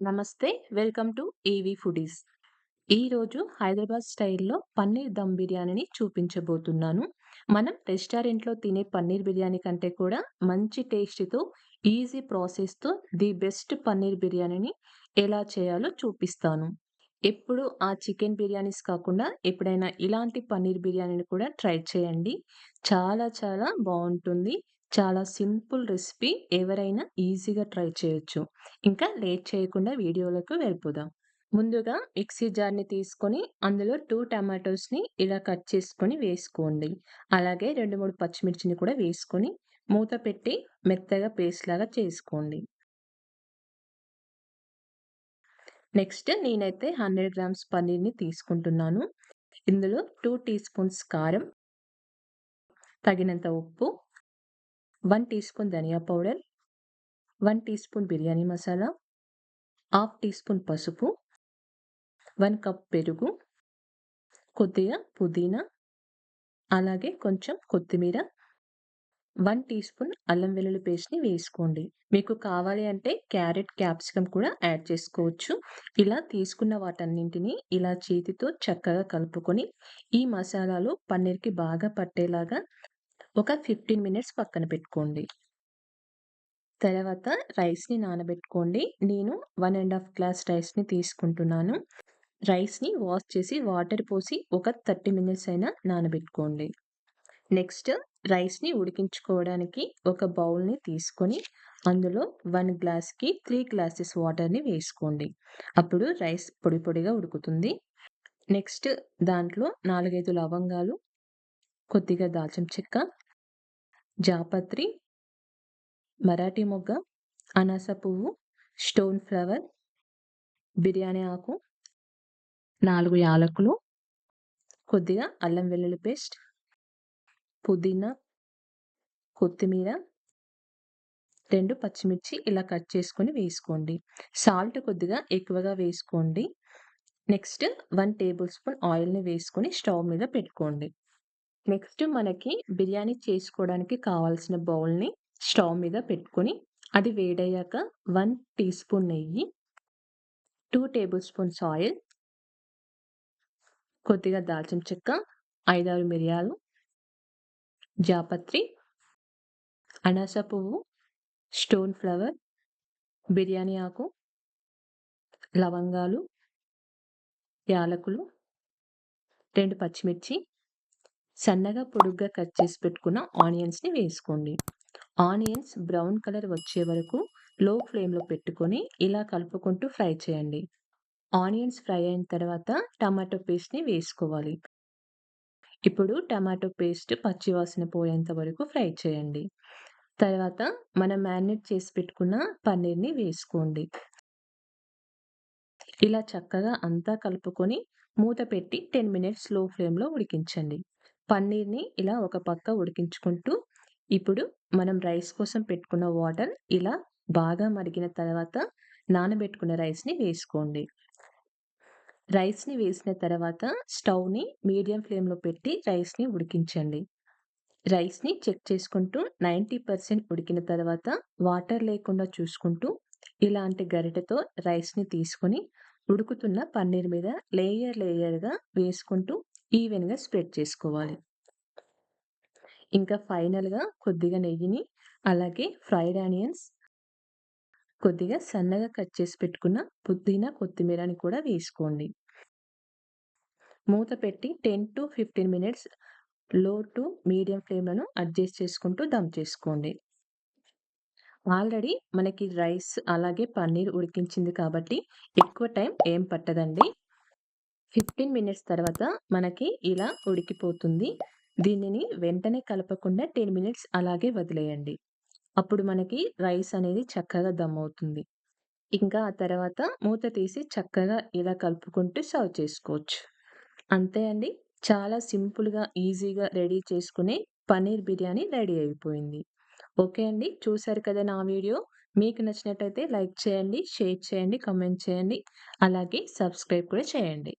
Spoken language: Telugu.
నమస్తే. Welcome to AV foodies. ఈరోజు హైదరాబాద్ స్టైల్‌లో పన్నీర్ దమ్ బిర్యానీని చూపించబోతున్నాను. మనం రెస్టారెంట్‌లో తినే పన్నీర్ బిర్యానీ కంటే కూడా మంచి టేస్ట్‌తో, ఈజీ ప్రాసెస్‌తో ది బెస్ట్ పన్నీర్ బిర్యానీని ఎలా చేయాలో చూపిస్తాను. ఎప్పుడు ఆ చికెన్ బిర్యానీస్ కాకుండా ఎప్పుడైనా ఇలాంటి పన్నీర్ బిర్యానీని కూడా ట్రై చేయండి. చాలా చాలా బాగుంటుంది చాలా సింపుల్ రెసిపీ. ఎవరైనా ఈజీగా ట్రై చేయొచ్చు. ఇంకా లేట్ చేయకుండా వీడియోలకు వెళ్ళిపోదాం. ముందుగా మిక్సీ జార్‌ని తీసుకొని అందులో టూ టమాటోస్‌ని ఇలా కట్ చేసుకొని వేసుకోండి. అలాగే 2, 3 పచ్చిమిర్చిని కూడా వేసుకొని మూత పెట్టి మెత్తగా పేస్ట్‌లాగా చేసుకోండి. నెక్స్ట్ నేనైతే 100 గ్రామ్స్ పన్నీర్‌ని తీసుకుంటున్నాను. ఇందులో టూ టీ స్పూన్స్ కారం, తగినంత ఉప్పు, వన్ టీ స్పూన్ ధనియా powder, one teaspoon biryani masala, half teaspoon పసుపు, వన్ కప్ పెరుగు, కొద్దిగా పుదీనా, అలాగే కొంచెం కొత్తిమీర, వన్ టీ స్పూన్ అల్లం వెల్లుల్లి పేస్ట్‌ని వేసుకోండి. మీకు కావాలి అంటే క్యారెట్, క్యాప్సికమ్ కూడా యాడ్ చేసుకోవచ్చు. ఇలా తీసుకున్న వాటన్నింటిని ఇలా చేతితో చక్కగా కలుపుకొని ఈ మసాలాలు పన్నీర్‌కి బాగా పట్టేలాగా ఒక 15 మినిట్స్ పక్కన పెట్టుకోండి. తర్వాత రైస్‌ని నానబెట్టుకోండి. నేను వన్ అండ్ హాఫ్ గ్లాస్ రైస్‌ని తీసుకుంటున్నాను. రైస్‌ని వాష్ చేసి వాటర్ పోసి ఒక 30 మినిట్స్ అయినా నానబెట్టుకోండి. నెక్స్ట్ రైస్‌ని ఉడికించుకోవడానికి ఒక బౌల్‌ని తీసుకొని అందులో వన్ గ్లాస్‌కి త్రీ గ్లాసెస్ వాటర్‌ని వేసుకోండి. అప్పుడు రైస్ పొడి పొడిగా ఉడుకుతుంది. నెక్స్ట్ దాంట్లో 4, 5 లవంగాలు, కొద్దిగా దాల్చిన చెక్క, జాపత్రి, మరాఠీ మొగ్గ, అనాస పువ్వు, స్టోన్ ఫ్లవర్, బిర్యానీ ఆకు, నాలుగు యాలకులు, కొద్దిగా అల్లం వెల్లుల్లి పేస్ట్, పుదీనా, కొత్తిమీర, రెండు పచ్చిమిర్చి ఇలా కట్ చేసుకొని వేసుకోండి. సాల్ట్ కొద్దిగా ఎక్కువగా వేసుకోండి. నెక్స్ట్ వన్ టేబుల్ స్పూన్ ఆయిల్‌ని వేసుకొని స్టవ్ మీద పెట్టుకోండి. నెక్స్ట్ మనకి బిర్యానీ చేసుకోవడానికి కావాల్సిన బౌల్‌ని స్టవ్ మీద పెట్టుకొని అది వేడయ్యాక వన్ టీ స్పూన్ నెయ్యి, టూ టేబుల్ స్పూన్స్ ఆయిల్, కొద్దిగా దాల్చిన చెక్క, 5, 6 మిరియాలు, జాపత్రి, అనాస పువ్వు, స్టోన్ ఫ్లవర్, బిర్యానీ ఆకు, లవంగాలు, యాలకులు, రెండు పచ్చిమిర్చి, సన్నగా పొడుగ్గా కట్ చేసి పెట్టుకున్న ఆనియన్స్‌ని వేసుకోండి. ఆనియన్స్ బ్రౌన్ కలర్ వచ్చే వరకు లో ఫ్లేమ్‌లో పెట్టుకొని ఇలా కలుపుకుంటూ ఫ్రై చేయండి. ఆనియన్స్ ఫ్రై అయిన తర్వాత టమాటో పేస్ట్‌ని వేసుకోవాలి. ఇప్పుడు టమాటో పేస్ట్ పచ్చివాసన పోయేంత వరకు ఫ్రై చేయండి. తర్వాత మనం మ్యారినేట్ చేసి పెట్టుకున్న పన్నీర్‌ని వేసుకోండి. ఇలా చక్కగా అంతా కలుపుకొని మూత పెట్టి 10 మినిట్స్లో ఫ్లేమ్‌లో ఉడికించండి. పన్నీర్‌ని ఇలా ఒక పక్క ఉడికించుకుంటూ ఇప్పుడు మనం రైస్ కోసం పెట్టుకున్న వాటర్ ఇలా బాగా మరిగిన తర్వాత నానబెట్టుకున్న రైస్‌ని వేసుకోండి. రైస్‌ని వేసిన తర్వాత స్టవ్‌ని మీడియం ఫ్లేమ్‌లో పెట్టి రైస్‌ని ఉడికించండి. రైస్‌ని చెక్ చేసుకుంటూ 90% ఉడికిన తర్వాత వాటర్ లేకుండా చూసుకుంటూ ఇలాంటి గరిటెతో రైస్‌ని తీసుకొని ఉడుకుతున్న పన్నీర్ మీద లేయర్ లేయర్‌గా వేసుకుంటూ ఈవెన్‌గా స్ప్రెడ్ చేసుకోవాలి. ఇంకా ఫైనల్‌గా కొద్దిగా నెయ్యిని, అలాగే ఫ్రైడ్ ఆనియన్స్, కొద్దిగా సన్నగా కట్ చేసి పెట్టుకున్న పుదీనా, కొత్తిమీరని కూడా వేసుకోండి. మూత పెట్టి 10-15 మినిట్స్లో టు మీడియం ఫ్లేమ్‌లను అడ్జస్ట్ చేసుకుంటూ దమ్ చేసుకోండి. ఆల్రెడీ మనకి రైస్ అలాగే పన్నీర్ ఉడికించింది కాబట్టి ఎక్కువ టైం ఏం పట్టదండి. 15 మినిట్స్ తర్వాత మనకి ఇలా ఉడికిపోతుంది. దీనిని వెంటనే కలపకుండా 10 మినిట్స్ అలాగే వదిలేయండి. అప్పుడు మనకి రైస్ అనేది చక్కగా దమ్ అవుతుంది. ఇంకా ఆ తర్వాత మూత తీసి చక్కగా ఇలా కలుపుకుంటూ సర్వ్ చేసుకోవచ్చు. అంతే అండి. చాలా సింపుల్‌గా, ఈజీగా రెడీ చేసుకునే పన్నీర్ బిర్యానీ రెడీ అయిపోయింది. ఓకే అండి. చూసారు కదా నా వీడియో. మీకు నచ్చినట్టయితే లైక్ చేయండి, షేర్ చేయండి, కామెంట్ చేయండి. అలాగే సబ్స్క్రైబ్ కూడా చేయండి.